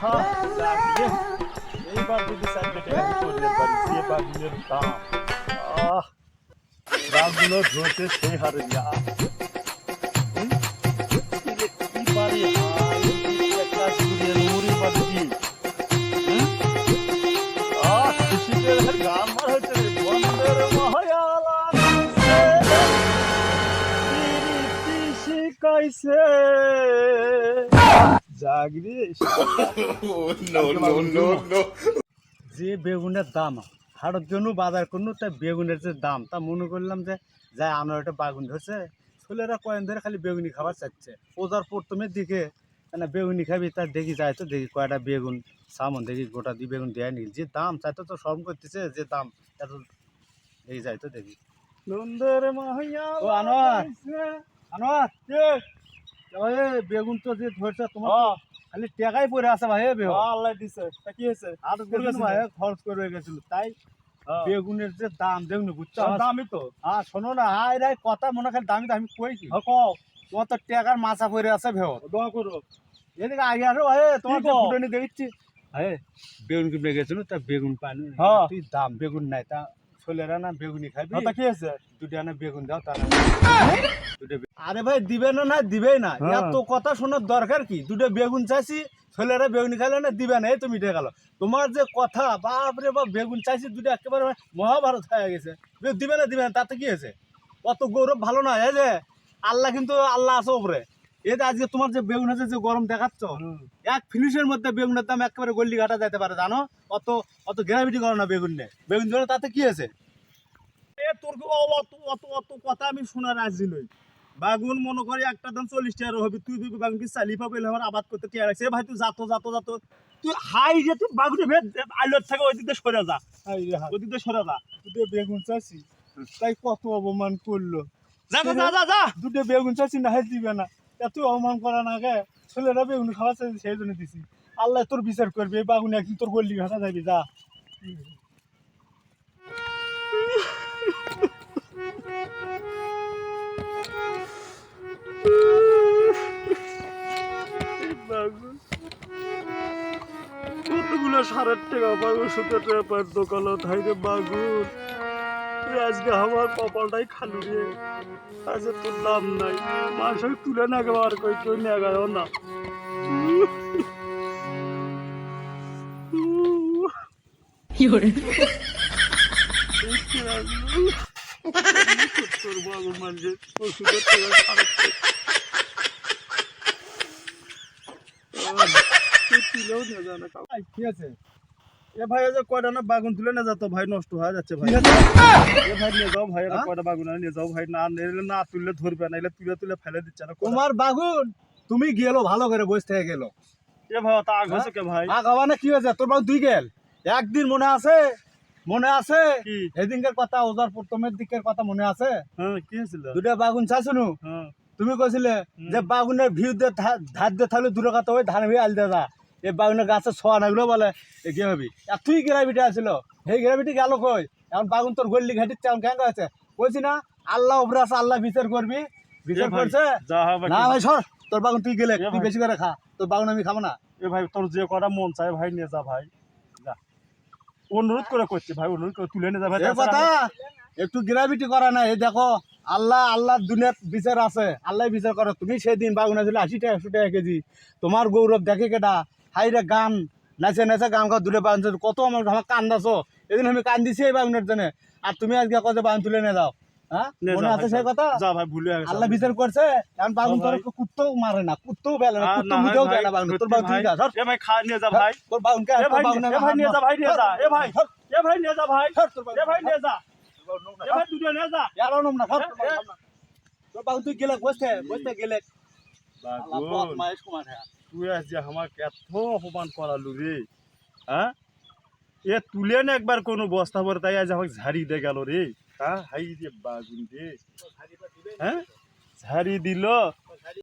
হ্যাঁ, এইবার যদি চার পেটে আমি করলে পারি যে বাগুনের দাম। আহ দামগুলো ধরতে সেই হারে যা। কি- কি পারি? একটা সুরের মুড়ি পাচ্ছি আহ, খুশিতে গান মার হচ্ছে বন্ধের মহায়ালা দিছে, পিরিতি শিখাইছে জাগরিস no, no, no, no. যে বেগুনের দাম হাটের জন্য বাজার করল তাই বেগুনের যে দাম তা মনে করলাম যে যাই আমার একটা বাগুন ধরছে ছেলেরা কয়েন ধরে খালি বেগুনি খাবার চাচ্ছে। ওজার প্রথমের দিকে না বেগুনি খাবি তার দেখি যায় তো দেখি কয়টা বেগুন সামন দেখি গোটা দিয়ে বেগুন দেয় নি যে দাম চাইতে তো সব করতেছে যে দাম এত দেখি যায় তো দেখি। নন্দের মাহিয়া ও আনোয়ার আনোয়ার বেগুন তো যে ধরছে তোমার তো খালি টেকাই পড়ে আছে ভাই বেগুন। আল্লাহ দিছে। তা কি হয়েছে? আর গেছিল? ভাই খরচ করে গেছিল। তাই বেগুনের যে দাম দেখুন বুঝছ? দামই তো। হ্যাঁ শোনো না হাই রাই কথা মনে খালি দামি কই কি? হ্যাঁ, কও তোমার তো টেকার মাছা পড়ে আছে ভেও দোয়া করো। এদিকে আগে আসো ভাই তোমার কও? ফুটনি দেখছি হ্যাঁ বেগুন কিনে গেছিল তা বেগুন পানি হ্যাঁ। তুই দাম বেগুন নাই তা ছেলেরা না বেগুনি খাবি তা কি হয়েছে? দুটা না বেগুন দাও তা না দুটো বে- আরে ভাই দিবে না না দিবেই না। হ্যাঁ। এত কথা শোনার দরকার কি? দুটো বেগুন চাইছি ছেলেরা বেগুনি খাইলে না দিবে না এই তো মিটে গেল। তোমার যে কথা বাপরে বাপ বেগুন চাইছি দুটো একেবারে মহাভারত হয়ে গেছে। দিবে না দিবে না তাতে কি হয়েছে? অত গৌরব ভালো না এই যে আল্লাহ কিন্তু আল্লাহ আছে ওপরে যে আজকে তোমার যে বেগুন আছে যে গরম দেখাচ্ছ এক ফিনিশের মধ্যে বেগুনের দাম একেবারে গল্লি ঘাটা যেতে পারে জানো? অত অত গ্রাভিটি করো না বেগুন নিয়ে বেগুন জন্য তাতে কি এ তোর অত অত অত কথা আমি শোনা রাজি নই। বাগুন মনে করি একটা দাম চল্লিশ টাকা হবে তুই তুই বাগুন কি চালি পাবে আমার আবাদ করতে টিয়া রাখছে ভাই তুই যাতো যাতো যাতো। তুই হাই যে তুই বাগুনে ভেদ থাকে ওই দিক দিয়ে সরে যা। ওই দিক সরে যা। দুটো বেগুন চাষি তাই কত অপমান করল। যা যা, যা যা যা। দুটো বেগুন চাষি না দিবে না। এত অপমান করা না গে ছেলেরা বেগুন খাওয়া সেই জন্য দিছি। আল্লাহ তোর বিচার করবে বাগুন একদিন তোর গল্লি ঘাটা যাবি যা। কতগুলো সারের টাকা বাগুন সুতো টেপার দোকানে থাইরে বাগুন রে, আজকে আমার কপালটাই খালু রে। আজকে তোর দাম নাই। মানুষ তুলে না গেবার কই কেউ নিয়ে গেল না। তোর বাবু মানে ওষুধের টাকা সারের তুলেও নিয়ে যায় না কাউ। ভাই, কি আছে? এ ভাই যে কয়টা না বাগুন তুলে না যাতো ভাই নষ্ট হয়ে যাচ্ছে ভাই। এ ভাই নিয়ে যাও ভাই এটা হ্যাঁ? কয়টা বাগুন নিয়ে যাও ভাই না নিলে না তুললে ধরবে না এলে তুলে তুলে ফেলে দিচ্ছে না তোমার তোমার বাগুন তুমি গেলো ভালো করে বসে থেকে গেলো। এ ভাই তা আগ হয়েছে কে ভাই? আগাবানে কি হয়েছে? তোর বাবু দুই গেল। একদিন মনে আছে মনে আছে কি? এদিনকার কথা ওজার প্রথমের দিকের কথা মনে আছে? হ্যাঁ কি হয়েছিল? দুটা বাগুন চাইছুনু হ্যাঁ। তুমি কইছিলে যে বাগুনের ভিউ দিয়ে ধার দিয়ে থাকলে দূরে কথা ওই ধান ভিউ আল দিয়ে যা। এই বাগুনের গাছের ছোঁয়া নাগলো বলে এ কি হবি আর তুই গ্রাভিটি আসিল সেই গ্রাভিটি গেল কই? এখন বাগুন তোর গল্লি ঘাটির তেমন কেন আছে কইছি না আল্লাহ উপরে আছে আল্লাহ বিচার করবি। বিচার করছে? না ভাই সর তোর বাগুন তুই গেলে তুই বেশি করে খা তোর বাগুন আমি খাব না। এ ভাই তোর যে কটা মন চায় ভাই নিয়ে যা ভাই। যা। অনুরোধ করে করছি ভাই অনুরোধ করে তুলে নিয়ে যা ভাই কথা একটু গ্রাভিটি করা না এই দেখো আল্লাহ আল্লাহ দুনিয়ার বিচার আছে আল্লাহ বিচার করো। তুমি সেদিন বাগুন আছিল আশি টাকা একশো টাকা কেজি। তোমার গৌরব দেখে কেটা হাই রে গান নাচে নাচে গান খাওয়া দূরে বাগুন। কত আমার আমার কান্দাছো এদিন আমি কান্দিছি এই বাগুনের জন্য আর তুমি আজকে কত বাগুন তুলে নিয়ে যাও হ্যাঁ মনে আছে সেই কথা যা ভাই ভুলে গেছে আল্লাহ বিচার করছে এখন বাগুন তোর কুত্তেও মারে না কুত্তেও বেলে না আর কুত্তো না হয় মুখেও ভাই, দেয় না বাগুন তোর বাগুন তুই যা সর এ ভাই খা নিয়ে যা ভাই তোর বাগুনকে এ তোর বাগুনে এ ভাই নিয়ে যা ভাই নিয়ে যা এ ভাই এ ভাই নিয়ে যা ভাই সর, তোর বাগুন- এ ভাই নিয়ে যা এ ভাই দুটো নিয়ে যা এলো না সর, তোর বাগুন- তুই গেলে বসতে বসতে গেলে বাগুন কুমার হ্যাঁ তুই আজ যে আমাকে এত অপমান করালু রে হ্যাঁ? এ তুলে না একবার কোনো বস্তা ভরে, তাই আজ আমাকে ঝাড়ি দে গেল রে। হ্যাঁ হাই রে বাগুন রে। হ্যাঁ? ঝাড়ি দিল।